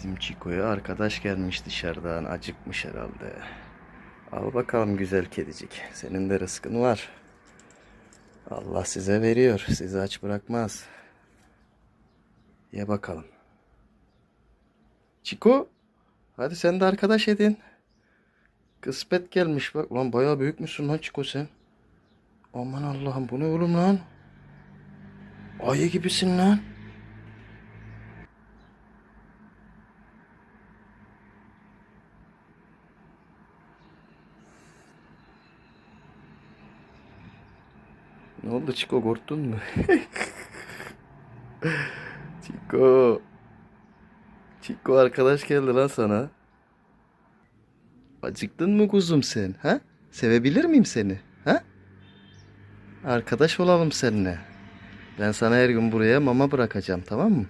Bizim Çiko'ya arkadaş gelmiş dışarıdan. Acıkmış herhalde. Al bakalım güzel kedicik. Senin de rızkın var. Allah size veriyor. Sizi aç bırakmaz. Ye bakalım. Çiko. Hadi sen de arkadaş edin. Kısmet gelmiş bak. Lan bayağı büyükmüşsün lan Çiko sen. Aman Allah'ım bu ne oğlum lan? Ayı gibisin lan. Ne oldu Çiko korktun mu? Çiko. Çiko arkadaş geldi lan sana. Acıktın mı kuzum sen? Ha? Sevebilir miyim seni? Ha? Arkadaş olalım seninle. Ben sana her gün buraya mama bırakacağım tamam mı?